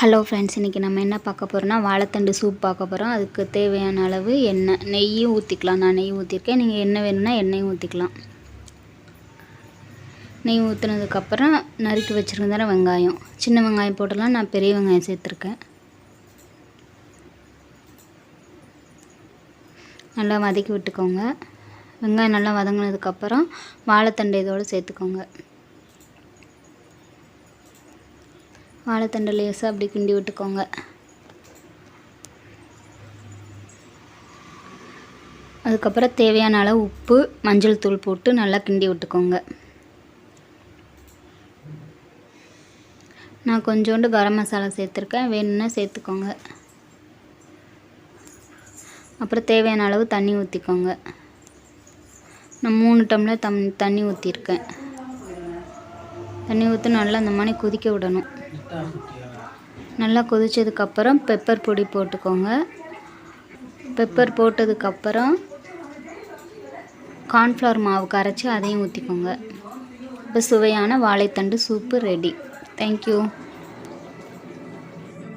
Hello friends இன்றைக்கி நம்ம என்ன பார்க்க போகிறோம்னா வாழைத்தண்டு சூப் பார்க்க போகிறோம் அதுக்கு தேவையான அளவு எண்ணெய் நெய்யும் ஊற்றிக்கலாம் நான் நெய் ஊற்றிருக்கேன் நீங்கள் எண்ணெய் வேணும்னா எண்ணெயும் ஊற்றிக்கலாம் நெய் ஊற்றுனதுக்கப்புறம் நறுக்கி வச்சுருந்தேன் வெங்காயம். சின்ன வெங்காயம் போட்டலாம் நான் பெரிய வெங்காயம் சேர்த்துருக்கேன். நல்லா வதக்கி விட்டுக்கோங்க. வெங்காயம் நல்லா வதங்கினதுக்கப்புறம் வாழைத்தண்டு இதோடு சேர்த்துக்கோங்க. வாழைத்தண்டை லேசாக அப்படி கிண்டி விட்டுக்கோங்க. அதுக்கப்புறம் தேவையான அளவு உப்பு மஞ்சள் தூள் போட்டு நல்லா கிண்டி விட்டுக்கோங்க. நான் கொஞ்சோண்டு கரம் மசாலா சேர்த்துருக்கேன். வேணும்னா சேர்த்துக்கோங்க. அப்புறம் தேவையான அளவு தண்ணி ஊற்றிக்கோங்க நான் மூணு டம்ளர் தம் தண்ணி ஊற்றிருக்கேன் தண்ணி ஊற்றி நல்லா அந்த மாதிரி கொதிக்க விடணும். நல்லா கொதித்ததுக்கப்புறம் பெப்பர் பொடி போட்டுக்கோங்க. பெப்பர் போட்டதுக்கப்புறம் கார்ன்ஃப்ளவர் மாவு கரைச்சி அதையும் ஊற்றிக்கோங்க இப்போ சுவையான வாழைத்தண்டு சூப்பு ரெடி தேங்க்யூ